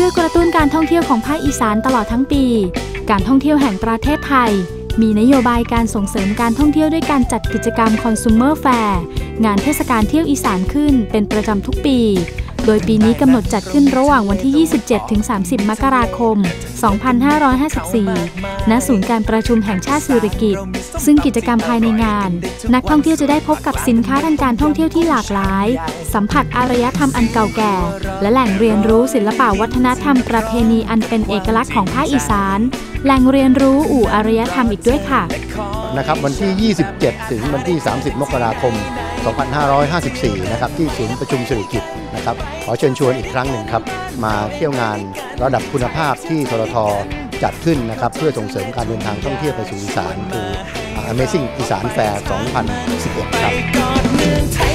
พื่อกระตุ้นการท่องเที่ยวของภาคอีสานตลอดทั้งปี การท่องเที่ยวแห่งประเทศไทย มีนโยบายการส่งเสริมการท่องเที่ยวด้วยการจัดกิจกรรม Consumer Fair งานเทศกาลเที่ยวอีสานขึ้นเป็นประจำทุกปี โดยปีนี้กำหนดจัดขึ้นระหว่างวันที่ 27-30 มกราคม 2554 ณ ศูนย์การประชุมแห่งชาติสิริกิตซึ่งกิจกรรมภายในงาน นักท่องเที่ยวจะได้พบกับสินค้าทางการท่องเที่ยวที่หลากหลาย สัมผัสอารยธรรมอันเก่าแก่ และแหล่งเรียนรู้ศิลปวัฒนธรรมประเพณีอันเป็นเอกลักษณ์ของภาคอีสาน แหล่งเรียนรู้อู่อารยธรรมอีกด้วยค่ะ นะครับวันที่ 27 ถึงวันที่ 30 มกราคม 2554 นะครับที่ศูนย์ประชุมสิริกิติ์นะครับขอเชิญชวนอีกครั้งหนึ่งครับ มาเที่ยวงานระดับคุณภาพที่ทรทจัดขึ้นนะครับเพื่อส่งเสริมการเดินทางท่องเที่ยวไปสู่อีสานคือ Amazing อีสานแฟร์ 2011 ครับ